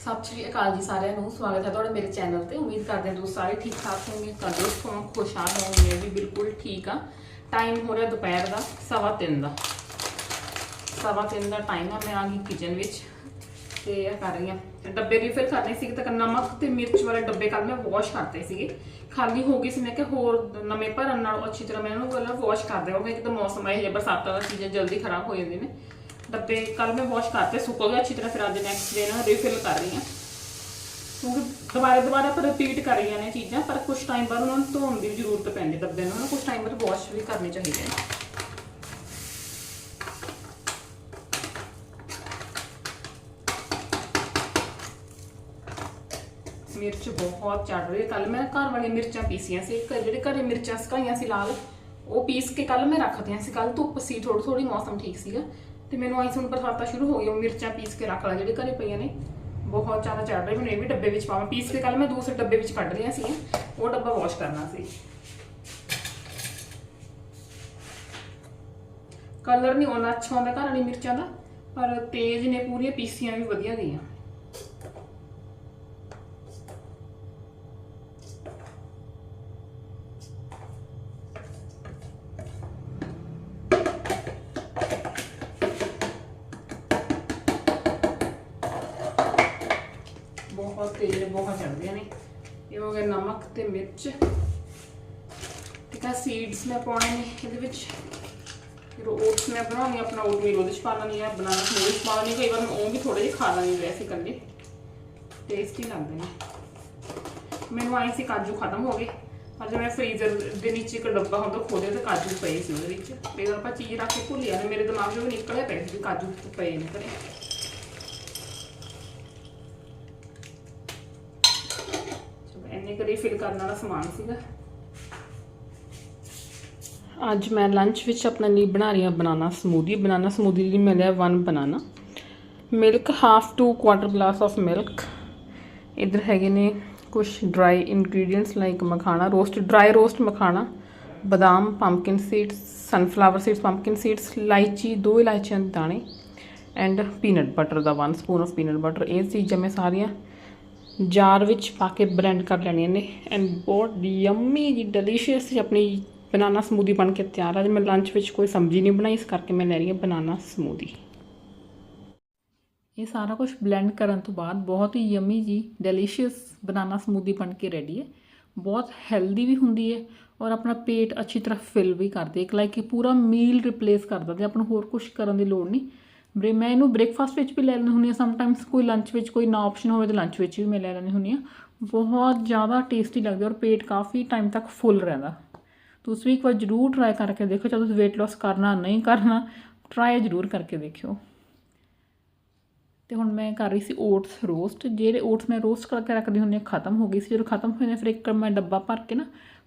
ਸਤਿ ਸ਼੍ਰੀ ਅਕਾਲ ਜੀ ਸਾਰਿਆਂ ਨੂੰ, ਸਵਾਗਤ ਹੈ ਤੁਹਾਡਾ ਮੇਰੇ ਚੈਨਲ ਤੇ। ਉਮੀਦ ਕਰਦੇ ਹਾਂ ਤੁਸੀਂ ਸਾਰੇ ਠੀਕ ਠਾਕ ਹੋਵੋਗੇ ਤੰਦਰੁਸਤ ਹੋਵੋਗੇ ਖੁਸ਼ਹਾਲ ਹੋਵੋਗੇ ਵੀ ਬਿਲਕੁਲ ਠੀਕ ਆ ਟਾਈਮ ਹੋ ਰਿਹਾ ਦੁਪਹਿਰ ਦਾ, ਸਵਾ ਤਿੰਨ ਦਾ। ਸਵਾ ਤਿੰਨ ਦਾ ਟਾਈਮ ਆ, ਮੈਂ ਆ ਗਈ ਕਿਚਨ ਵਿੱਚ ਤੇ ਇਹ ਕਰ ਰਹੀ ਆ ਡੱਬੇ ਵੀ ਫਿਰ ਕਰਨੇ ਸੀ ਤਾਂ ਨਮਕ ਤੇ ਮਿਰਚ ਵਾਲੇ ਡੱਬੇ ਕੱਲ ਮੈਂ ਵਾਸ਼ ਕਰਤੇ ਸੀਗੇ। ਖਾਲੀ ਹੋ ਗਈ ਸੀ, ਮੈਂ ਕਿ ਹੋਰ ਨਵੇਂ ਭਰਨ ਨਾਲ ਅੱਛੀ ਤਰ੍ਹਾਂ ਮੈਂ ਇਹਨੂੰ ਪਹਿਲਾਂ ਵਾਸ਼ ਕਰ ਦੇਵਾਂਗਾ ਕਿ ਤਾਂ ਮੌਸਮ ਹੈ ਜੇ ਬਰਸਾਤਾਂ ਦਾ ਚੀਜ਼ਾਂ ਜਲਦੀ ਖਰਾਬ ਹੋ ਜਾਂਦੀਆਂ ਨੇ। ਡੱਬੇ ਕੱਲ ਮੈਂ ਵਾਸ਼ ਕਰਤੇ, ਸੁੱਕ ਗਏ ਅੱਛੀ ਤਰ੍ਹਾਂ ਫਿਰ ਅੱਜ ਨੈਕਸਟ ਡੇ ਨਾ ਰੀਫਿਲ ਕਰ ਰਹੀ ਹਾਂ। ਕਿਉਂਕਿ ਦੁਬਾਰਾ ਦੁਬਾਰਾ ਪਰ ਰਿਪੀਟ ਕਰ ਰਹੀਆਂ ਨੇ ਚੀਜ਼ਾਂ, ਪਰ ਕੁਝ ਟਾਈਮ ਬਾਅਦ ਉਹਨਾਂ ਨੂੰ ਧੋਣ ਦੀ ਜ਼ਰੂਰਤ ਪੈਂਦੀ ਡੱਬੇ ਨੂੰ ਕੁਝ ਟਾਈਮ ਬਾਅਦ ਵਾਸ਼ ਵੀ ਕਰਨੇ ਚਾਹੀਦੇ ਨੇ ਮਿਰਚ ਬਹੁਤ ਚੜ ਰਹੀ ਹੈ। ਕੱਲ ਮੈਂ ਘਰ ਵਾਲੀਆਂ ਮਿਰਚਾਂ ਪੀਸੀਆਂ ਸੀ ਜਿਹੜੇ ਘਰੇ ਮਿਰਚਾਂ ਸੁਕਾਈਆਂ ਸੀ ਲਾਲ, ਉਹ ਪੀਸ ਕੇ ਕੱਲ ਮੈਂ ਰੱਖਦੀਆਂ ਸੀ। ਕੱਲ ਧੁੱਪ ਸੀ ਥੋੜੀ ਥੋੜੀ ਮੌਸਮ ਠੀਕ ਸੀਗਾ। ਤੇ ਮੈਨੂੰ ਆਈ ਸੁਣ ਬਰਸਾਤਾਂ ਸ਼ੁਰੂ ਹੋ ਗਈਆਂ, ਮਿਰਚਾਂ ਪੀਸ ਕੇ ਰੱਖ ਲਾ, ਜਿਹੜੇ ਘਰੇ ਪਈਆਂ ਨੇ। ਬਹੁਤ ਜ਼ਿਆਦਾ ਚੜ ਰਹੀ ਮੈਨੂੰ ਇਹ ਵੀ ਡੱਬੇ ਵਿੱਚ ਪਾਵਾਂ। ਪੀਸ ਕੇ ਕੱਲ ਮੈਂ ਦੂਸਰੇ ਡੱਬੇ ਵਿੱਚ ਕੱਢ ਰਹੀਆਂ ਸੀ ਉਹ ਡੱਬਾ ਵਾਸ਼ ਕਰਨਾ ਸੀ। ਕਲਰ ਨਹੀਂ ਉਹਨਾਂ ਅੱਛਾ ਹੁੰਦਾ ਘਰ ਵਾਲੀ ਮਿਰਚਾਂ ਦਾ, ਪਰ ਤੇਜ਼ ਨੇ ਪੂਰੀਆਂ, ਪੀਸੀਆਂ ਵੀ ਵਧੀਆ ਗਈਆਂ। ਬਹੁਤ ਤੇਜ਼ ਬਹੁਤ ਚੜਦੀਆਂ ਨੇ। ਇਹ ਹੋ ਗਿਆ ਨਮਕ ਤੇ ਮਿਰਚ। ਠੀਕ ਆ ਸੀਡਸ ਮੈਂ ਪਾਉਣੇ ਨੇ ਇਹਦੇ ਵਿੱਚ। ਫਿਰ ਓਟਸ ਮੈਂ ਬਣਾਉਣੀ ਆਪਣਾ ਓਟ ਮੀਲ ਉਹਦੇ ਚ ਪਾ ਲੈਣੀ ਆ ਬਨਾਨਾ ਸਮੂਦੀ ਚ ਪਾ ਲੈਣੀ ਕਈ ਵਾਰ ਮੈਂ ਉਹ ਵੀ ਥੋੜੇ ਜਿਹੇ ਖਾ ਲੈਣੀ ਵੈਸੇ ਇਕੱਲੇ। ਟੇਸਟੀ ਲੱਗਦੇ ਨੇ। ਮੈਨੂੰ ਆਈ ਸੀ ਕਾਜੂ ਖਤਮ ਹੋ ਗਏ। ਪਰ ਅੱਜ ਮੈਂ ਫ੍ਰੀਜ਼ਰ ਦੇ ਨੀਚੇ ਇੱਕ ਡੱਬਾ ਹੁੰਦਾ ਖੋਲ੍ਹਿਆ ਤਾਂ ਕਾਜੂ ਪਏ ਸੀ ਉਹਦੇ ਵਿੱਚ। ਤੇ ਜਦੋਂ ਆਪਾਂ ਚੀਜ਼ ਰੱਖ ਕੇ ਭੁੱਲਿਆ ਨੇ, ਮੇਰੇ ਦਿਮਾਗ ਚੋਂ ਵੀ ਨਿਕਲਿਆ ਪਏ ਸੀ ਕਾਜੂ ਪਏ ਨੇ ਘਰੇ ਚਲੋ ਇੰਨੇ ਕਰੀ ਫਿਲ ਕਰਨ ਵਾਲਾ ਸਮਾਨ ਸੀਗਾ। ਅੱਜ ਮੈਂ ਲੰਚ ਵਿੱਚ ਆਪਣੇ ਲਈ ਬਣਾ ਰਹੀ ਹਾਂ, ਬਨਾਨਾ ਸਮੂਦੀ ਬਨਾਨਾ ਸਮੂਦੀ ਲਈ ਮੈਂ ਲਿਆ 1 banana milk half to quarter glass of milk ਇਧਰ ਹੈਗੇ ਨੇ ਕੁਝ dry ingredients like makhana roast dry roast makhana, ਬਦਾਮ pumpkin seeds sunflower seeds pumpkin seeds ਇਲਾਇਚੀ, ਦੋ ਇਲਾਇਚੀਆਂ ਦੇ ਦਾਣੇ ਐਂਡ ਪੀਨਟ ਬਟਰ ਦਾ 1 ਸਪੂਨ ਆਫ ਪੀਨਟ ਬਟਰ ਇਹ ਚੀਜ਼ਾਂ ਮੈਂ ਸਾਰੀਆਂ ਜਾਰ ਵਿੱਚ ਪਾ ਕੇ ਬਲੈਂਡ ਕਰ ਲੈਣੀਆਂ ਨੇ ਐਂਡ ਬਹੁਤ ਯੰਮੀ ਜੀ ਡਿਲੀਸ਼ੀਅਸ ਆਪਣੀ ਬਨਾਨਾ ਸਮੂਦੀ ਬਣ ਕੇ ਤਿਆਰ ਆ ਜੇ ਮੈਂ ਲੰਚ ਵਿੱਚ ਕੋਈ ਸਬਜ਼ੀ ਨਹੀਂ ਬਣਾਈ ਇਸ ਕਰਕੇ ਮੈਂ ਲੈ ਰਹੀ ਹਾਂ ਬਨਾਨਾ ਸਮੂਦੀ ਇਹ ਸਾਰਾ ਕੁਝ ਬਲੈਂਡ ਕਰਨ ਤੋਂ ਬਾਅਦ ਬਹੁਤ ਹੀ ਯਮੀ ਜੀ ਡੈਲੀਸ਼ੀਅਸ ਬਨਾਨਾ ਸਮੂਦੀ ਬਣ ਕੇ ਰੈਡੀ ਹੈ ਬਹੁਤ ਹੈਲਦੀ ਵੀ ਹੁੰਦੀ ਹੈ ਔਰ ਆਪਣਾ ਪੇਟ ਅੱਛੀ ਤਰ੍ਹਾਂ ਫਿਲ ਵੀ ਕਰਦੀ ਹੈ ਇੱਕ ਲਾਈਕ ਕਿ ਪੂਰਾ ਮੀਲ ਰਿਪਲੇਸ ਕਰਦਾ ਦਿੰਦੀ ਆਪਾਂ ਨੂੰ ਹੋਰ ਕੁਝ ਕਰਨ ਦੀ ਲੋੜ ਨਹੀਂ ਬਰੇ ਮੈਂ ਇਹਨੂੰ ਬ੍ਰੇਕਫਾਸਟ ਵਿੱਚ ਵੀ ਲੈ ਲੈਂਦੀ ਹੁੰਦੀ ਹਾਂ ਸਮਟਾਈਮਸ ਕੋਈ ਲੰਚ ਵਿੱਚ ਕੋਈ ਨਾ ਆਪਸ਼ਨ ਹੋਵੇ ਤਾਂ ਲੰਚ ਵਿੱਚ ਵੀ ਮੈਂ ਲੈ ਲੈਂਦੀ ਹੁੰਦੀ ਹਾਂ। ਬਹੁਤ ਜ਼ਿਆਦਾ ਟੇਸਟੀ ਲੱਗਦੀ ਔਰ ਪੇਟ ਕਾਫੀ ਟਾਈਮ ਤੱਕ ਫੁੱਲ ਰਹਿੰਦਾ। ਤੁਸੀਂ ਵੀ ਇੱਕ ਵਾਰ ਜ਼ਰੂਰ ਟਰਾਈ ਕਰਕੇ ਦੇਖੋ ਚਾਹੇ ਤੁਸੀਂ weight loss ਕਰਨਾ, ਨਹੀਂ ਕਰਨਾ ਟਰਾਈ ਜ਼ਰੂਰ ਕਰਕੇ ਦੇਖਿਓ। ਤੇ ਹੁਣ ਮੈਂ ਕਰ ਰਹੀ ਸੀ ਓਟਸ ਰੋਸਟ ਜਿਹੜੇ ਓਟਸ ਮੈਂ ਰੋਸਟ ਕਰਕੇ ਰੱਖਦੀ ਹੁੰਦੀ ਹਾਂ, ਖਤਮ ਹੋ ਗਈ ਸੀ। ਜਦੋਂ ਖਤਮ ਹੋਏ ਨੇ, ਫਿਰ ਇੱਕ ਮੈਂ ਡੱਬਾ ਭਰ ਕੇ ਨਾ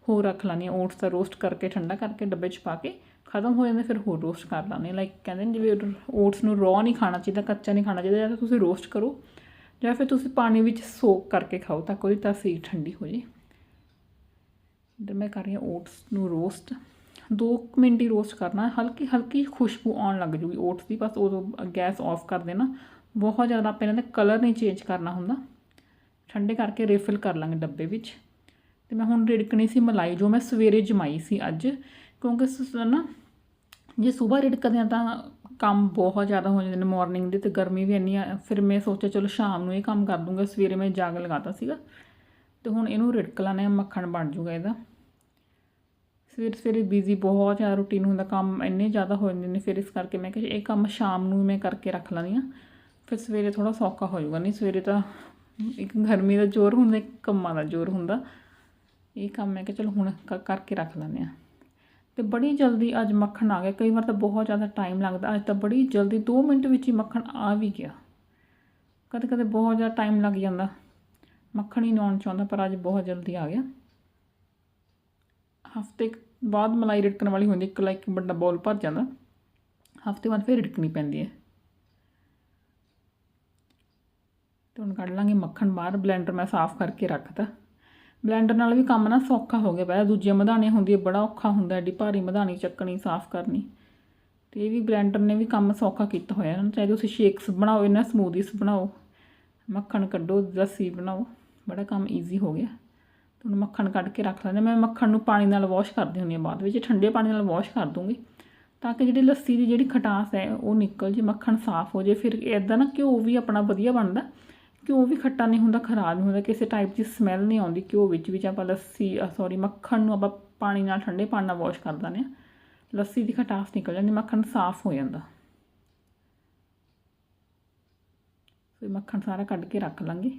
ਹੋਰ ਰੱਖ ਲਾਂਗੀ ਓਟਸ ਦਾ ਰੋਸਟ ਕਰਕੇ, ਠੰਡਾ ਕਰਕੇ ਡੱਬੇ 'ਚ ਪਾ ਕੇ ਖਤਮ ਹੋ ਜਾਂਦੇ, ਫਿਰ ਹੋਰ ਰੋਸਟ ਕਰ ਲਾਂਗੇ ਲਾਈਕ ਕਹਿੰਦੇ ਨੇ ਜਿਵੇਂ ਓਟਸ ਨੂੰ ਰॉ ਨਹੀਂ ਖਾਣਾ ਚਾਹੀਦਾ, ਕੱਚਾ ਨਹੀਂ ਖਾਣਾ ਚਾਹੀਦਾ, ਜਾਂ ਤਾਂ ਤੁਸੀਂ ਰੋਸਟ ਕਰੋ, ਜਾਂ ਫਿਰ ਤੁਸੀਂ ਪਾਣੀ ਵਿੱਚ ਸੋਕ ਕਰਕੇ ਖਾਓ ਤਾਂ ਕੋਈ ਤਾਸੀਰ ਠੰਡੀ ਹੋ ਜੇ। ਇੱਧਰ ਮੈਂ ਕਰ ਰਹੀ ਹਾਂ ਓਟਸ ਨੂੰ ਰੋਸਟ। 2 ਮਿੰਟ ਹੀ ਰੋਸਟ ਕਰਨਾ, ਹਲਕੀ ਹਲਕੀ ਖੁਸ਼ਬੂ ਆਉਣ ਲੱਗ ਜੂਗੀ ਓਟਸ ਦੀ। ਬਸ ਉਦੋਂ ਗੈਸ ਆਫ ਕਰ ਦੇਣਾ। ਬਹੁਤ ਜ਼ਿਆਦਾ ਆਪਾਂ ਇਹਨਾਂ ਦਾ ਕਲਰ ਨਹੀਂ ਚੇਂਜ ਕਰਨਾ ਹੁੰਦਾ। ਠੰਡੇ ਕਰਕੇ ਰੀਫਿਲ ਕਰ ਲਾਂਗੇ ਡੱਬੇ ਵਿੱਚ। ਤੇ ਮੈਂ ਹੁਣ ਰਿੜਕਣੀ ਸੀ ਮਲਾਈ, ਜੋ ਮੈਂ ਸਵੇਰੇ ਜਮਾਈ ਸੀ ਅੱਜ, ਕਿਉਂਕਿ ਸ- ਨਾ ਜੇ ਸਵੇਰ ਰਿੜਕਦੇ ਆ ਤਾਂ ਕੰਮ ਬਹੁਤ ਜ਼ਿਆਦਾ ਹੋ ਜਾਂਦੇ ਨੇ ਮਾਰਨਿੰਗ ਦੇ ਤੇ ਗਰਮੀ ਵੀ ਇੰਨੀ ਆ, ਫਿਰ ਮੈਂ ਸੋਚਿਆ ਚਲੋ ਸ਼ਾਮ ਨੂੰ ਇਹ ਕੰਮ ਕਰ ਦੂੰਗਾ, ਸਵੇਰੇ ਮੈਂ ਜਾਗ ਲਗਾਤਾ ਸੀਗਾ, ਤੇ ਹੁਣ ਇਹਨੂੰ ਰਿੜਕ ਲਾਣੇ ਮੱਖਣ ਬਣ ਜੂਗਾ ਇਹਦਾ। ਸਵੇਰੇ ਸਵੇਰੇ ਬਿਜ਼ੀ ਬਹੁਤ ਜ਼ਿਆਦਾ ਰੁਟੀਨ ਹੁੰਦਾ, ਕੰਮ ਇੰਨੇ ਜ਼ਿਆਦਾ ਹੋ ਜਾਂਦੇ ਨੇ, ਫਿਰ ਇਸ ਕਰਕੇ ਮੈਂ ਕਿਹਾ ਇਹ ਕੰਮ ਸ਼ਾਮ ਨੂੰ ਮੈਂ ਕਰਕੇ ਰੱਖ ਲੈਂਦੀ ਹਾਂ, ਫਿਰ ਸਵੇਰੇ ਥੋੜਾ ਸੌਖਾ ਹੋ ਜਾਊਗਾ, ਨਹੀਂ ਸਵੇਰੇ ਤਾਂ ਇੱਕ ਗਰਮੀ ਦਾ ਜ਼ੋਰ ਹੁੰਦਾ, ਇੱਕ ਕੰਮਾਂ ਦਾ ਜ਼ੋਰ ਹੁੰਦਾ। ਇਹ ਕੰਮ ਮੈਂ ਕਿ ਚਲੋ ਹੁਣ ਕ- ਕਰਕੇ ਰੱਖ ਲੈਂਦੇ ਆ ਤੇ ਬੜੀ ਜਲਦੀ ਅੱਜ ਮੱਖਣ ਆ ਗਿਆ। ਕਈ ਵਾਰ ਤਾਂ ਬਹੁਤ ਜ਼ਿਆਦਾ ਟਾਈਮ ਲੱਗਦਾ। ਅੱਜ ਤਾਂ ਬੜੀ ਜਲਦੀ 2 ਮਿੰਟ ਵਿੱਚ ਹੀ ਮੱਖਣ ਆ ਵੀ ਗਿਆ। ਕਦੇ ਕਦੇ ਬਹੁਤ ਜ਼ਿਆਦਾ ਟਾਈਮ ਲੱਗ ਜਾਂਦਾ। ਮੱਖਣ ਹੀ ਨਹੀਂ ਚਾਹੁੰਦਾ, ਪਰ ਅੱਜ ਬਹੁਤ ਜਲਦੀ ਆ ਗਿਆ। ਹਫ਼ਤੇ ਬਾਅਦ ਮਲਾਈ ਰਿੜਕਣ ਵਾਲੀ ਹੁੰਦੀ, ਇੱਕ ਲਾਈਕ ਵੱਡਾ ਬੋਲ ਭਰ ਜਾਂਦਾ। ਹਫ਼ਤੇ ਬਾਅਦ ਫਿਰ ਰਿੜਕਣੀ ਪੈਂਦੀ ਹੈ। ਤੇ ਹੁਣ ਕੱਢ ਲਾਂਗੇ ਮੱਖਣ ਬਾਹਰ ਬਲੈਂਡਰ ਮੈਂ ਸਾਫ਼ ਕਰਕੇ ਰੱਖਤਾ। ਬਲੈਂਡਰ ਨਾਲ ਵੀ ਕੰਮ ਨਾ ਸੌਖਾ ਹੋ ਗਿਆ ਪਹਿਲਾਂ ਦੂਜੀਆਂ ਮਧਾਣੀ ਹੁੰਦੀ ਹੈ ਬੜਾ ਔਖਾ ਹੁੰਦਾ ਐਡੀ ਭਾਰੀ ਮਧਾਣੀ ਚੱਕਣੀ, ਸਾਫ਼ ਕਰਨੀ। ਤੇ ਇਹ ਵੀ ਬਲੈਂਡਰ ਨੇ ਵੀ ਕੰਮ ਸੌਖਾ ਕੀਤਾ ਹੋਇਆ ਨਾ ਚਾਹੇ ਤੁਸੀਂ ਸ਼ੇਕਸ ਬਣਾਓ, ਇਹਨਾਂ ਸਮੂਦੀਸ ਬਣਾਓ, ਮੱਖਣ ਕੱਢੋ, ਲੱਸੀ ਬਣਾਓ, ਬੜਾ ਕੰਮ ਈਜ਼ੀ ਹੋ ਗਿਆ। ਤੇ ਹੁਣ ਮੱਖਣ ਕੱਢ ਕੇ ਰੱਖ ਲੈਂਦੇ ਮੈਂ ਮੱਖਣ ਨੂੰ ਪਾਣੀ ਨਾਲ ਵਾਸ਼ ਕਰਦੀ ਹੁੰਦੀ ਹਾਂ ਬਾਅਦ ਵਿੱਚ, ਠੰਡੇ ਪਾਣੀ ਨਾਲ ਵਾਸ਼ ਕਰ ਦੂੰਗੀ, ਤਾਂ ਕਿ ਜਿਹੜੀ ਲੱਸੀ ਦੀ ਜਿਹੜੀ ਖਟਾਸ ਹੈ ਉਹ ਨਿਕਲ ਜੇ, ਮੱਖਣ ਸਾਫ਼ ਹੋ ਜੇ, ਫਿਰ ਇਦਾਂ ਨਾ ਘਿਓ ਵੀ ਆਪਣਾ ਵਧੀਆ ਬਣਦਾ। ਘਿਓ ਵੀ ਖੱਟਾ ਨਹੀਂ ਹੁੰਦਾ, ਖਰਾਬ ਨਹੀਂ ਹੁੰਦਾ, ਕਿਸੇ ਟਾਈਪ ਦੀ ਸਮੈਲ ਨਹੀਂ ਆਉਂਦੀ ਘਿਓ ਵਿੱਚ ਵਿੱਚ ਆਪਾਂ ਲੱਸੀ ਸੌਰੀ ਮੱਖਣ ਨੂੰ ਆਪਾਂ ਪਾਣੀ ਨਾਲ ਠੰਡੇ ਪਾਣੀ ਨਾਲ ਵਾਸ਼ ਕਰ ਦਿੰਦੇ ਹਾਂ। ਲੱਸੀ ਦੀ ਖਟਾਸ ਨਿਕਲ ਜਾਂਦੀ, ਮੱਖਣ ਸਾਫ਼ ਹੋ ਜਾਂਦਾ। ਫਿਰ ਮੱਖਣ ਸਾਰਾ ਕੱਢ ਕੇ ਰੱਖ ਲਾਂਗੇ।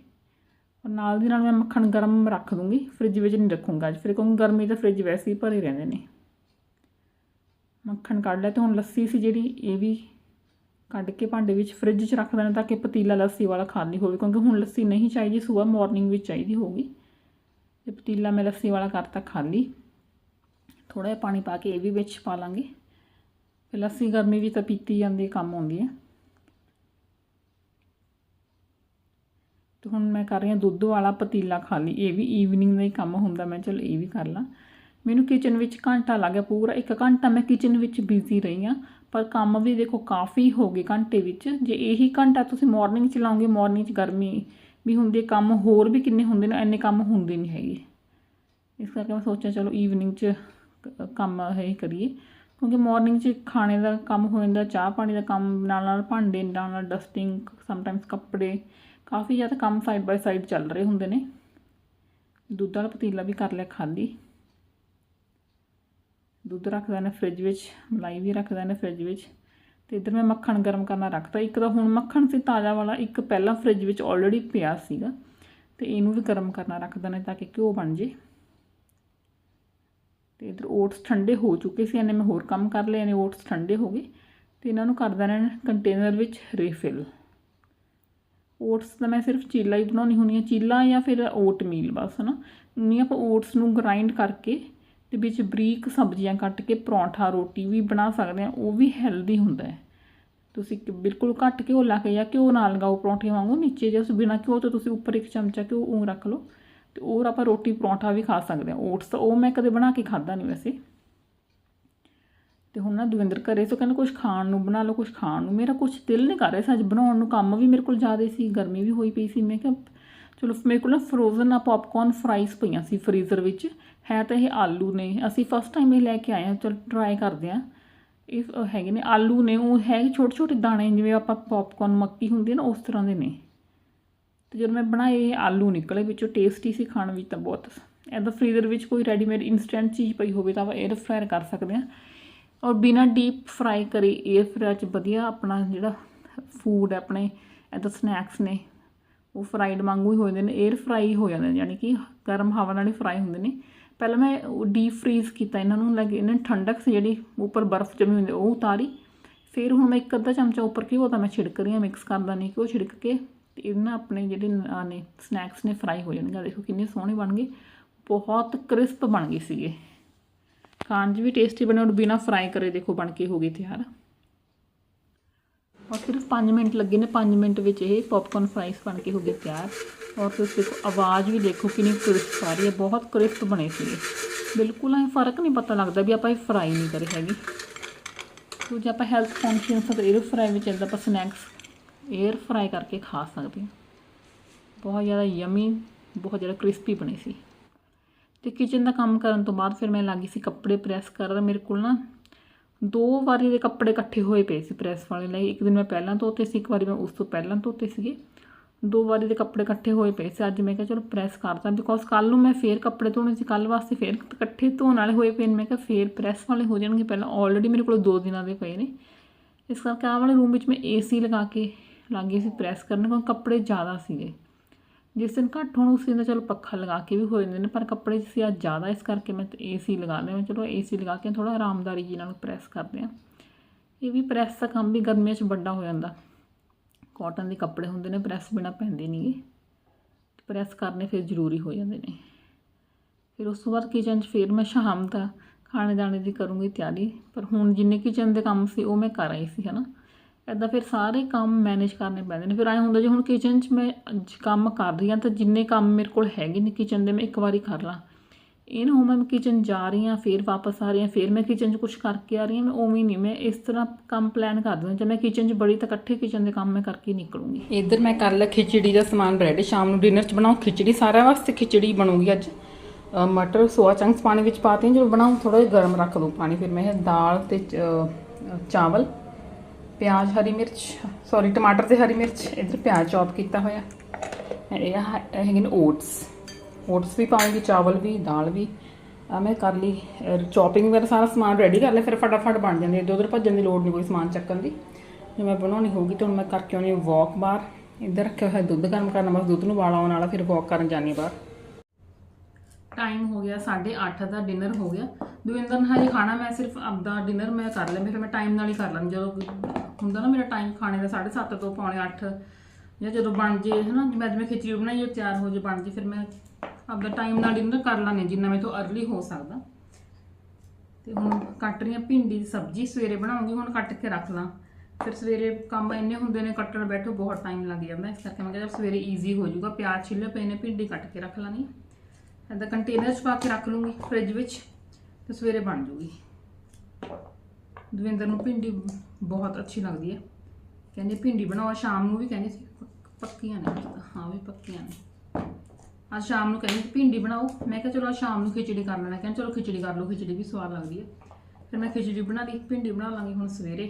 ਔਰ ਨਾਲ ਦੀ ਨਾਲ ਮੈਂ ਮੱਖਣ ਗਰਮ ਰੱਖ ਦੂੰਗੀ ਫ੍ਰਿਜ ਵਿੱਚ ਨਹੀਂ ਰੱਖੂੰਗਾ ਅੱਜ। ਫਿਰ ਕਿਉਂਕਿ ਗਰਮੀ ਤਾਂ ਫ੍ਰਿਜ ਵੈਸੇ ਹੀ ਭਰੇ ਰਹਿੰਦੇ ਨੇ। ਮੱਖਣ ਕੱਢ ਲਿਆ ਤੇ ਹੁਣ ਲੱਸੀ ਸੀ ਜਿਹੜੀ, ਇਹ ਵੀ ਕੱਢ ਕੇ ਭਾਂਡੇ ਵਿੱਚ ਫ੍ਰਿਜ 'ਚ ਰੱਖ ਦੇਣਾ ਤਾਂ ਕਿ ਪਤੀਲਾ ਲੱਸੀ ਵਾਲਾ ਖਾਲੀ ਹੋਵੇ, ਕਿਉਂਕਿ ਹੁਣ ਲੱਸੀ ਨਹੀਂ ਚਾਹੀਦੀ, ਸਵੇਰ ਮਾਰਨਿੰਗ ਵਿੱਚ ਚਾਹੀਦੀ ਹੋਊਗੀ। ਤੇ ਪਤੀਲਾ ਮੈਂ ਲੱਸੀ ਵਾਲਾ ਕਰਤਾ ਖਾਲੀ ਥੋੜਾ ਜਿਹਾ ਪਾਣੀ ਪਾ ਕੇ ਇਹ ਵੀ ਵਿੱਚ ਪਾ ਲਾਂਗੇ। ਫਿਰ ਲੱਸੀ ਗਰਮੀ ਵੀ ਤਾਂ ਪੀਤੀ ਜਾਂਦੀ ਕੰਮ ਆਉਂਦੀ ਹੈ। ਤੇ ਹੁਣ ਮੈਂ ਕਰ ਰਹੀ ਹਾਂ ਦੁੱਧ ਵਾਲਾ ਪਤੀਲਾ ਖਾਲੀ, ਇਹ ਵੀ ਈਵਨਿੰਗ ਦਾ ਹੀ ਕੰਮ ਹੁੰਦਾ, ਮੈਂ ਚਲ ਇਹ ਵੀ ਕਰ ਲਾਂ। ਮੈਨੂੰ ਕਿਚਨ ਵਿੱਚ ਘੰਟਾ ਲੱਗ ਗਿਆ, ਪੂਰਾ ਇੱਕ ਘੰਟਾ ਮੈਂ ਕਿਚਨ ਵਿੱਚ ਬਿਜ਼ੀ ਰਹੀ ਹਾਂ। ਪਰ ਕੰਮ ਵੀ ਦੇਖੋ ਕਾਫੀ ਹੋ ਗਏ ਘੰਟੇ ਵਿੱਚ। ਜੇ ਇਹੀ ਘੰਟਾ ਤੁਸੀਂ ਮਾਰਨਿੰਗ ਚ ਲਾਓਗੇ ਮਾਰਨਿੰਗ ਚ ਗਰਮੀ, ਵੀ ਹੁੰਦੀ ਹੈ ਕੰਮ ਹੋਰ ਵੀ ਕਿੰਨੇ ਹੁੰਦੇ ਨੇ, ਇੰਨੇ ਕੰਮ ਹੁੰਦੇ ਨਹੀਂ ਹੈਗੇ। ਇਸ ਕਰਕੇ ਮੈਂ ਸੋਚਿਆ ਚਲੋ ਈਵਨਿੰਗ 'ਚ ਕੰਮ ਇਹ ਕਰੀਏ। ਕਿਉਂਕਿ ਮਾਰਨਿੰਗ 'ਚ ਖਾਣੇ ਦਾ ਕੰਮ ਹੋ ਜਾਂਦਾ, ਚਾਹ ਪਾਣੀ ਦਾ ਕੰਮ ਨਾਲ ਨਾਲ ਭਾਂਡੇ ਨਾਲ ਨਾਲ ਡਸਟਿੰਗ ਸਮਟਾਈਮਸ ਕੱਪੜੇ, ਕਾਫੀ ਜ਼ਿਆਦਾ ਕੰਮ ਸਾਈਡ ਬਾਈ ਸਾਈਡ ਚੱਲ ਰਹੇ ਹੁੰਦੇ ਨੇ। ਦੁੱਧ ਵਾਲਾ ਪਤੀਲਾ ਵੀ ਕਰ ਲਿਆ ਖਾਲੀ। ਦੁੱਧ ਰੱਖਦਾ ਨੇ ਫ੍ਰਿਜ ਵਿੱਚ, ਮਲਾਈ ਵੀ ਰੱਖਦਾ ਨੇ ਫ੍ਰਿਜ ਵਿੱਚ। ਤੇ ਇੱਧਰ ਮੈਂ ਮੱਖਣ ਗਰਮ ਕਰਨਾ ਰੱਖਤਾ। ਇੱਕ ਤਾਂ ਹੁਣ ਮੱਖਣ ਸੀ, ਤਾਜ਼ਾ ਵਾਲਾ, ਇੱਕ ਪਹਿਲਾਂ ਫ੍ਰਿਜ ਵਿੱਚ ਆਲਰੇਡੀ ਪਿਆ ਸੀਗਾ। ਤੇ ਇਹਨੂੰ ਵੀ ਗਰਮ ਕਰਨਾ ਰੱਖਦਾ ਨੇ ਤਾਂ ਕਿ ਘਿਓ ਬਣ ਜੇ। ਤੇ ਇਧਰ ਓਟਸ ਠੰਡੇ ਹੋ ਚੁੱਕੇ ਸੀ, ਇਹਨੇ ਮੈਂ ਹੋਰ ਕੰਮ ਕਰ ਲਏ ਨੇ ਓਟਸ ਠੰਡੇ ਹੋ ਗਏ। ਤੇ ਇਹਨਾਂ ਨੂੰ ਕਰ ਦੇਣਾ ਕੰਟੇਨਰ ਵਿੱਚ ਰੀਫਿਲ ਓਟਸ ਦਾ ਮੈਂ ਸਿਰਫ ਚੀਲਾ ਹੀ ਬਣਾਉਣੀ ਹੁੰਦੀ ਹੈ, ਚੀਲਾ ਜਾਂ ਫਿਰ ਓਟ ਮੀਲ ਬਸ ਨਾ ਨਹੀਂ ਆਪਾਂ ਓਟਸ ਨੂੰ ਗ੍ਰਾਈਂਡ ਕਰਕੇ ਤੇ ਵਿੱਚ ਬਰੀਕ ਸਬਜ਼ੀਆਂ ਕੱਟ ਕੇ ਪਰੌਂਠਾ, ਰੋਟੀ ਵੀ ਬਣਾ ਸਕਦੇ ਆ ਉਹ ਵੀ ਹੈਲਦੀ ਹੁੰਦਾ ਹੈ। ਤੁਸੀਂ ਬਿਲਕੁਲ ਘੱਟ ਘਿਓ ਲਾ ਕੇ ਜਾਂ ਘਿਓ ਨਾਲ ਲਗਾਓ ਪਰੌਂਠੇ ਵਾਂਗੂ, ਨੀਚੇ ਜੇ ਤੁਸੀਂ ਬਿਨਾਂ ਘਿਓ ਤੋਂ ਤੁਸੀਂ ਉੱਪਰ ਇੱਕ ਚਮਚਾ ਘਿਓ ਉਹ ਰੱਖ ਲਓ ਤੇ ਹੋਰ ਆਪਾਂ ਰੋਟੀ ਪਰੌਂਠਾ ਵੀ ਖਾ ਸਕਦੇ ਆ ਓਟਸ ਤਾਂ ਉਹ ਮੈਂ ਕਦੇ ਬਣਾ ਕੇ ਖਾਦਾ ਨਹੀਂ ਵੈਸੇ। ਤੇ ਹੁਣ ਨਾ ਦਵਿੰਦਰ ਘਰੇ ਸੋ ਕਹਿੰਦਾ ਕੁਝ ਖਾਣ ਨੂੰ ਬਣਾ ਲਓ ਕੁਝ ਖਾਣ ਨੂੰ। ਮੇਰਾ ਕੁਝ ਦਿਲ ਨਹੀਂ ਕਰ ਰਿਹਾ ਸੀ, ਅੱਜ ਬਣਾਉਣ ਨੂੰ ਕੰਮ ਵੀ ਮੇਰੇ ਕੋਲ ਜ਼ਿਆਦਾ ਸੀ, ਗਰਮੀ ਵੀ ਹੋਈ ਪਈ ਸੀ। ਮੈਂ ਕਿਹਾ ਚਲੋ, ਮੇਰੇ ਕੋਲ ਨਾ ਫਰੋਜ਼ਨ ਆ ਪੌਪਕਾਰਨ ਫਰਾਈਜ਼ ਪਈਆਂ ਸੀ ਫਰੀਜ਼ਰ ਵਿੱਚ। ਹੈ ਤਾਂ ਇਹ ਆਲੂ ਨੇ। ਅਸੀਂ ਫਸਟ ਟਾਈਮ ਇਹ ਲੈ ਕੇ ਆਏ ਹਾਂ। ਚਲ ਟਰਾਈ ਕਰਦੇ ਹਾਂ। ਇਹ ਹੈਗੇ ਨੇ ਆਲੂ ਨੇ। ਉਹ ਹੈ ਛੋਟੇ ਛੋਟੇ ਦਾਣੇ ਜਿਵੇਂ ਆਪਾਂ ਪੌਪਕਾਰਨ ਮੱਕੀ ਹੁੰਦੀ ਹੈ ਨਾ, ਉਸ ਤਰ੍ਹਾਂ ਦੇ ਨੇ। ਤੇ ਜਦੋਂ ਮੈਂ ਬਣਾਏ, ਇਹ ਆਲੂ ਨਿਕਲੇ। ਵਿੱਚੋਂ ਟੇਸਟੀ ਸੀ ਖਾਣ ਵਿੱਚ ਤਾਂ ਬਹੁਤ। ਐਦਾਂ ਫਰੀਜ਼ਰ ਵਿੱਚ ਕੋਈ ਰੈਡੀਮੇਡ ਇਨਸਟੈਂਟ ਚੀਜ਼ ਪਈ ਹੋਵੇ ਤਾਂ ਆਪਾਂ 에ਅਰ ਫਰਾਇਰ ਕਰ ਸਕਦੇ ਹਾਂ। ਔਰ ਬਿਨਾ ਡੀਪ ਫਰਾਈ ਕਰੇ 에ਅਰ ਫਰਾਇਰ 'ਚ ਵਧੀਆ ਆਪਣਾ ਜਿਹੜਾ ਫੂਡ ਆਪਣੇ ਐਦਾਂ ਸਨੈਕਸ ਨੇ। ਉਹ ਫਰਾਈਡ ਵਾਂਗੂ ਹੀ ਹੋ ਜਾਂਦੇ ਨੇ 에ਅਰ ਫਰਾਈ ਹੋ ਜਾਂਦੇ ਨੇ, ਯਾਨੀ ਕਿ ਗਰਮ ਹਵਾ ਨਾਲ ਹੀ ਫਰਾਈ ਹੁੰਦੇ ਨੇ। ਪਹਿਲਾਂ ਮੈਂ ਡੀਪ ਫਰੀਜ਼ ਕੀਤਾ ਇਹਨਾਂ ਨੂੰ, ਲੱਗੇ ਇਹਨਾਂ ਨੂੰ ਠੰਡਕ ਸੀ ਜਿਹੜੀ ਉੱਪਰ ਬਰਫ਼ ਜਮੀ ਹੁੰਦੀ, ਉਹ ਉਤਾਰੀ। ਫਿਰ ਹੁਣ ਮੈਂ ਇੱਕ ਅੱਧਾ ਚਮਚਾ ਉੱਪਰ ਘਿਓ ਦਾ ਮੈਂ ਛਿੜਕ ਰਹੀ ਹਾਂ ਮਿਕਸ ਕਰਦਾ ਨਹੀਂ ਘਿਓ ਛਿੜਕ ਕੇ ਤੇ ਇਹਨਾਂ ਆਪਣੇ ਜਿਹੜੇ ਨੇ ਸਨੈਕਸ ਨੇ ਫਰਾਈ ਹੋ ਜਾਣਗੇ। ਦੇਖੋ ਕਿੰਨੇ ਸੋਹਣੇ ਬਣ ਗਏ, ਬਹੁਤ ਕ੍ਰਿਸਪ ਬਣ ਗਏ ਸੀਗੇ। ਖਾਣ 'ਚ ਵੀ ਟੇਸਟੀ ਬਣੇ ਔਰ ਬਿਨਾ ਫਰਾਈ ਕਰੇ ਦੇਖੋ ਬਣ ਕੇ ਹੋ ਗਏ ਤਿਆਰ। ਔਰ ਸਿਰਫ 5 ਮਿੰਟ ਲੱਗੇ ਨੇ 5 ਮਿੰਟ ਵਿੱਚ ਇਹ ਪੌਪਕਾਰਨ ਫਰਾਈਸ ਬਣ ਕੇ ਹੋ ਗਏ ਤਿਆਰ। ਔਰ ਤੁਸੀਂ ਦੇਖੋ, ਆਵਾਜ਼ ਵੀ ਦੇਖੋ ਕਿੰਨੀ ਕ੍ਰਿਸਪ ਆ ਰਹੀ ਹੈ, ਬਹੁਤ ਕ੍ਰਿਸਪ ਬਣੇ ਸੀਗੇ ਬਿਲਕੁਲ ਐ ਫ਼ਰਕ ਨਹੀਂ ਪਤਾ ਲੱਗਦਾ ਵੀ ਆਪਾਂ ਇਹ ਫਰਾਈ ਨਹੀਂ ਕਰੇ ਹੈਗੇ। ਸੋ ਜੇ ਆਪਾਂ ਹੈਲਥ ਕੌਨਸ਼ੀਅਸ ਤਾਂ 에ਅਰ ਫਰਾਈ ਵਿੱਚ ਇਦਾਂ ਆਪਾਂ ਸਨੈਕਸ 에ਅਰ ਫਰਾਈ ਕਰਕੇ ਖਾ ਸਕਦੇ ਹਾਂ। ਬਹੁਤ ਜ਼ਿਆਦਾ ਯਮੀ ਬਹੁਤ ਜ਼ਿਆਦਾ ਕ੍ਰਿਸਪੀ ਬਣੇ ਸੀ। ਤੇ ਕਿਚਨ ਦਾ ਕੰਮ ਕਰਨ ਤੋਂ ਬਾਅਦ ਫਿਰ ਮੈਂ ਲੱਗੀ ਸੀ ਕੱਪੜੇ ਪ੍ਰੈਸ ਕਰਨ। ਮੇਰੇ ਕੋਲ ਨਾ ਦੋ ਵਾਰੀ ਦੇ ਕੱਪੜੇ ਇਕੱਠੇ ਹੋਏ ਪਏ ਸੀ ਪ੍ਰੈਸ ਵਾਲੇ ਲਈ। ਇੱਕ ਦਿਨ ਮੈਂ ਪਹਿਲਾਂ ਧੋਤੇ ਸੀ, ਇੱਕ ਵਾਰੀ ਮੈਂ ਉਸ ਤੋਂ ਪਹਿਲਾਂ ਧੋਤੇ ਸੀਗੇ। ਦੋ ਵਾਰੀ ਦੇ ਕੱਪੜੇ ਇਕੱਠੇ ਹੋਏ ਪਏ ਸੀ। ਅੱਜ ਮੈਂ ਕਿਹਾ, ਚਲੋ ਪ੍ਰੈਸ ਕਰਦਾ ਬਿਕੋਜ਼ ਕੱਲ ਨੂੰ ਮੈਂ ਫੇਰ ਕੱਪੜੇ ਧੋਣੇ ਸੀ ਕੱਲ ਵਾਸਤੇ ਫੇਰ ਇਕੱਠੇ ਧੋਣ ਵਾਲੇ ਹੋਏ ਪਏ ਨੇ। ਮੈਂ ਕਿਹਾ, ਫੇਰ ਪ੍ਰੈਸ ਵਾਲੇ ਹੋ ਜਾਣਗੇ, ਪਹਿਲਾਂ ਆਲਰੇਡੀ ਮੇਰੇ ਕੋਲ ਦੋ ਦਿਨਾਂ ਦੇ ਪਏ ਨੇ। ਇਸ ਕਰਕੇ ਆਹ ਵਾਲੇ ਰੂਮ ਵਿੱਚ ਮੈਂ ਏਸੀ ਲਗਾ ਕੇ ਲੱਗੀ ਸੀ ਪ੍ਰੈਸ ਕਰਨ, ਕਿਉਂਕਿ ਕੱਪੜੇ ਜ਼ਿਆਦਾ ਸੀਗੇ। ਜਿਸ ਦਿਨ ਘੱਟ ਹੋਣ, ਉਸ ਦਿਨ ਤਾਂ ਚਲੋ ਪੱਖਾ ਲਗਾ ਕੇ ਵੀ ਹੋ ਜਾਂਦੇ ਨੇ, ਪਰ ਕੱਪੜੇ ਸੀ ਅੱਜ ਜ਼ਿਆਦਾ ਇਸ ਕਰਕੇ ਮੈਂ ਏਸੀ ਲਗਾ ਲਿਆ ਮੈਂ ਚਲੋ ਏਸੀ ਲਗਾ ਕੇ ਥੋੜਾ ਆਰਾਮਦਾਰੀ ਜੀ ਨਾਲ ਪ੍ਰੈਸ ਕਰਦੇ ਆ ਇਹ ਵੀ ਪ੍ਰੈਸ ਦਾ ਕੰਮ ਵੀ ਗਰਮੀਆਂ 'ਚ ਵੱਡਾ ਹੋ ਜਾਂਦਾ। ਕਾਟਨ ਦੇ ਕੱਪੜੇ ਹੁੰਦੇ ਨੇ, ਪ੍ਰੈਸ ਬਿਨਾ ਪੈਂਦੇ ਨਹੀਂਗੇ ਪ੍ਰੈਸ ਕਰਨੇ ਫਿਰ ਜ਼ਰੂਰੀ ਹੋ ਜਾਂਦੇ ਨੇ। ਫਿਰ ਉਸ ਤੋਂ ਬਾਅਦ ਕਿਚਨ 'ਚ ਫਿਰ ਮੈਂ ਸ਼ਾਮ ਦਾ ਖਾਣੇ ਦਾਣੇ ਦੀ ਕਰੂੰਗੀ ਤਿਆਰੀ, ਪਰ ਹੁਣ ਜਿੰਨੇ ਕਿਚਨ ਦੇ ਕੰਮ ਸੀ, ਉਹ ਮੈਂ ਕਰ ਆਈ ਸੀ, ਹਨਾ। ਐਦਾਂ ਫਿਰ ਸਾਰੇ ਕੰਮ ਮੈਨੇਜ ਕਰਨੇ ਪੈਂਦੇ ਨੇ। ਫਿਰ ਐ ਹੁੰਦਾ ਜੇ ਹੁਣ ਕਿਚਨ 'ਚ ਮੈਂ ਕੰਮ ਕਰ ਰਹੀ ਹਾਂ ਤਾਂ ਜਿੰਨੇ ਕੰਮ ਮੇਰੇ ਕੋਲ ਹੈਗੇ ਨੇ ਕਿਚਨ ਦੇ ਮੈਂ ਇੱਕ ਵਾਰੀ ਕਰ ਲਾਂ। ਇਹ ਨਾ ਹੋ ਮੈਂ ਕਿਚਨ ਜਾ ਰਹੀ ਹਾਂ, ਫਿਰ ਵਾਪਸ ਆ ਰਹੀ ਹਾਂ, ਫਿਰ ਮੈਂ ਕਿਚਨ 'ਚ ਕੁਝ ਕਰਕੇ ਆ ਰਹੀ ਹਾਂ, ਮੈਂ ਉਵੇਂ ਨਹੀਂ, ਮੈਂ ਇਸ ਤਰ੍ਹਾਂ ਕੰਮ ਪਲਾਨ ਕਰ ਹਾਂ। ਜੇ ਮੈਂ ਕਿਚਨ 'ਚ ਬੜੀ ਤਾਂ ਇਕੱਠੇ ਕਿਚਨ ਦੇ ਕੰਮ ਮੈਂ ਕਰਕੇ ਨਿਕਲੂੰਗੀ। ਇੱਧਰ ਮੈਂ ਕਰ ਲਿਆ ਖਿਚੜੀ ਦਾ ਸਮਾਨ ਬ੍ਰੈਡ ਸ਼ਾਮ ਨੂੰ ਡਿਨਰ 'ਚ ਬਣਾਉ ਖਿਚੜੀ ਸਾਰਿਆਂ ਵਾਸਤੇ ਖਿਚੜੀ ਬਣੂਗੀ ਅੱਜ। ਮਟਰ, ਸੋਆ ਚੰਕਸ ਪਾਣੀ ਵਿੱਚ ਪਾਤੇ ਜਦੋਂ ਬਣਾਉ ਥੋੜਾ ਜਿਹਾ ਗਰਮ ਰੱਖ ਦੂੰ ਪਾਣੀ। ਫਿਰ ਮੈਂ ਦਾਲ ਤੇ ਚਾਵਲ ਪਿਆਜ਼, ਹਰੀ ਮਿਰਚ ਸੌਰੀ ਟਮਾਟਰ ਤੇ ਹਰੀ ਮਿਰਚ, ਇੱਧਰ ਪਿਆਜ਼ ਚੌਪ ਕੀਤਾ ਹੋਇਆ। ਇਹ ਹ- ਇਹ ਹੈਗੇ ਨੇ ਓਟਸ ਓਟਸ ਵੀ ਪਾਉਂਗੀ ਚਾਵਲ ਵੀ, ਦਾਲ ਵੀ। ਆ ਮੈਂ ਕਰ ਲਈ ਚੌਪਿੰਗ ਵਗੈਰਾ ਸਾਰਾ ਸਮਾਨ ਰੈਡੀ ਕਰ ਲਿਆ, ਫਿਰ ਫਟਾਫਟ ਬਣ ਜਾਂਦੀ ਹੈ। ਇੱਧਰ ਭੱਜਣ ਦੀ ਲੋੜ ਨਹੀਂ ਕੋਈ ਸਮਾਨ ਚੱਕਣ ਦੀ। ਜੇ ਮੈਂ ਬਣਾਉਣੀ ਹੋਊਗੀ ਤਾਂ ਹੁਣ ਮੈਂ ਕਰਕੇ ਆਉਣੀ ਵਾਕ ਬਾਹਰ। ਇੱਧਰ ਰੱਖਿਆ ਹੋਇਆ ਦੁੱਧ ਗਰਮ ਕਰਨਾ ਬਸ ਦੁੱਧ ਨੂੰ ਉਬਾਲ ਆਉਣ ਵਾਲਾ, ਫਿਰ ਵਾਕ ਕਰਨ ਜਾਣੀ ਬਾਹਰ। ਟਾਈਮ ਹੋ ਗਿਆ 8:30 ਦਾ ਡਿਨਰ ਹੋ ਗਿਆ। ਦਵਿੰਦਰ ਨੇ ਹਜੇ ਖਾਣਾ, ਮੈਂ ਸਿਰਫ ਆਪਦਾ ਡਿਨਰ ਮੈਂ ਕਰ ਲਿਆ ਫਿਰ ਮੈਂ ਟਾਈਮ ਨਾਲ ਹੀ ਕਰ ਲਾਂ ਜਦੋਂ ਹੁੰਦਾ ਨਾ ਮੇਰਾ ਟਾਈਮ ਖਾਣੇ ਦਾ 7:30 ਤੋਂ ਪੌਣੇ 8 ਜਾਂ ਜਦੋਂ ਬਣ ਜੇ, ਹਨਾ ਜਿਵੇਂ ਅੱਜ ਮੈਂ ਖਿਚੜੀ ਬਣਾਈ ਉਹ ਤਿਆਰ ਹੋ ਜੇ, ਬਣ ਜੇ, ਫਿਰ ਮੈਂ ਆਪਦਾ ਟਾਈਮ ਨਾਲ ਡਿਨਰ ਕਰ ਲਾਂਗੇ ਜਿੰਨਾ ਮੇਰੇ ਤੋਂ ਅਰਲੀ ਹੋ ਸਕਦਾ। ਤੇ ਹੁਣ ਕੱਟ ਰਹੀ ਹਾਂ ਭਿੰਡੀ ਦੀ ਸਬਜ਼ੀ, ਸਵੇਰੇ ਬਣਾਉਂਗੀ, ਹੁਣ ਕੱਟ ਕੇ ਰੱਖ ਲਾਂ। ਫਿਰ ਸਵੇਰੇ ਕੰਮ ਇੰਨੇ ਹੁੰਦੇ ਨੇ, ਕੱਟਣ ਬੈਠੋ, ਬਹੁਤ ਟਾਈਮ ਲੱਗ ਜਾਂਦਾ। ਇਸ ਕਰਕੇ ਮੈਂ ਕਿਹਾ ਚੱਲ ਸਵੇਰੇ ਈਜ਼ੀ ਹੋ ਜਾਊਗਾ, ਪਿਆਜ਼ ਛਿੱਲੇ ਪਏ ਨੇ, ਭਿੰਡੀ ਕੱਟ ਕੇ ਰੱਖ ਲਾਂਗੀ ਇਹਦਾ ਕੰਟੇਨਰ 'ਚ ਪਾ ਕੇ ਰੱਖ ਲੂੰਗੀ ਫ੍ਰਿਜ ਵਿੱਚ ਤੇ ਸਵੇਰੇ ਬਣ ਜੂਗੀ। ਦਵਿੰਦਰ ਨੂੰ ਭਿੰਡੀ ਬਹੁਤ ਅੱਛੀ ਲੱਗਦੀ ਹੈ ਕਹਿੰਦੇ ਭਿੰਡੀ ਬਣਾਓ ਸ਼ਾਮ ਨੂੰ ਵੀ ਕਹਿੰਦੇ ਸੀ ਪੱਕੀਆਂ ਨੇ ਤਾਂ, ਹਾਂ ਵੀ ਪੱਕੀਆਂ ਨੇ। ਅੱਜ ਸ਼ਾਮ ਨੂੰ ਕਹਿੰਦੇ ਸੀ ਭਿੰਡੀ ਬਣਾਓ। ਮੈਂ ਕਿਹਾ ਚਲੋ ਅੱਜ ਸ਼ਾਮ ਨੂੰ ਖਿਚੜੀ ਕਰ ਲੈਣਾ। ਕਹਿੰਦੇ ਚਲੋ ਖਿਚੜੀ ਕਰ ਲਓ ਖਿਚੜੀ ਵੀ ਸਵਾਦ ਲੱਗਦੀ ਹੈ ਫਿਰ ਮੈਂ ਖਿਚੜੀ ਬਣਾ ਲਈ ਭਿੰਡੀ ਬਣਾ ਲਾਂਗੀ ਹੁਣ ਸਵੇਰੇ।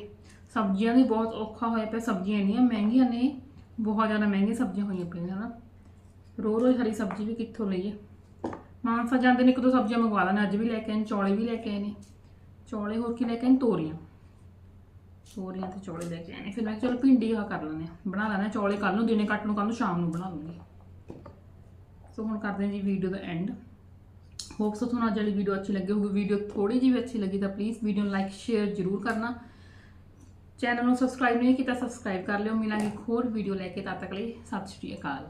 ਸਬਜ਼ੀਆਂ ਵੀ ਬਹੁਤ ਔਖਾ ਹੋਇਆ ਪਿਆ ਸਬਜ਼ੀਆਂ ਇੰਨੀਆਂ ਮਹਿੰਗੀਆਂ ਨੇ ਬਹੁਤ ਜ਼ਿਆਦਾ ਮਹਿੰਗੀਆਂ ਸਬਜ਼ੀਆਂ ਹੋਈਆਂ ਪਈਆਂ ਹਨਾ ਰੋ ਰੋਜ਼ ਹਰੀ ਸਬਜ਼ੀ ਵੀ ਕਿੱਥੋਂ ਲਈਏ? ਮਾਨਸਾ ਜਾਂਦੇ ਨੇ ਇੱਕ ਦੋ ਸਬਜ਼ੀਆਂ ਮੰਗਵਾ ਲੈਣਾ, ਅੱਜ ਵੀ ਲੈ ਕੇ ਆਏ ਨੇ, ਚੌਲੇ ਵੀ ਲੈ ਕੇ ਆਏ ਨੇ। ਚੌਲੇ ਹੋਰ ਕੀ ਲੈ ਕੇ ਆਏ ਨੇ? ਤੋਰੀਆਂ। ਤੋਰੀਆਂ ਤੇ ਚੌਲੇ ਲੈ ਕੇ ਆਏ ਨੇ। ਫਿਰ ਮੈਂ ਕਿਹਾ ਚਲੋ ਭਿੰਡੀ ਆ ਕਰ ਲੈਂਦੇ ਹਾਂ। ਬਣਾ ਲੈਣਾ, ਚੌਲੇ ਕੱਲ ਨੂੰ, ਦਿਨੇ ਕੱਟ ਨੂੰ ਕੱਲ ਨੂੰ, ਸ਼ਾਮ ਨੂੰ ਬਣਾ ਲੂੰਗੀ। ਸੋ ਹੁਣ ਕਰਦੇ ਹਾਂ ਜੀ ਵੀਡੀਓ ਦਾ ਐਂਡ ਹੋਪਸ ਤੁਹਾਨੂੰ ਅੱਜ ਵਾਲੀ ਵੀਡੀਓ ਅੱਛੀ ਲੱਗੀ ਹੋਊਗੀ। ਵੀਡੀਓ ਥੋੜੀ ਜਿਹੀ ਵੀ ਅੱਛੀ ਲੱਗੀ ਤਾਂ ਪਲੀਜ਼ ਵੀਡੀਓ ਨੂੰ ਲਾਈਕ ਸ਼ੇਅਰ ਜ਼ਰੂਰ ਕਰਨਾ। ਚੈਨਲ ਨੂੰ ਸਬਸਕ੍ਰਾਈਬ ਨਹੀਂ ਕੀਤਾ ਸਬਸਕ੍ਰਾਈਬ ਕਰ ਲਿਓ। ਮਿਲਾਂਗੇ ਇੱਕ ਹੋਰ ਵੀਡੀਓ ਲੈ ਕੇ। ਤਦ ਤੱਕ ਲਈ ਸਤਿ ਸ਼੍ਰੀ ਅਕਾਲ।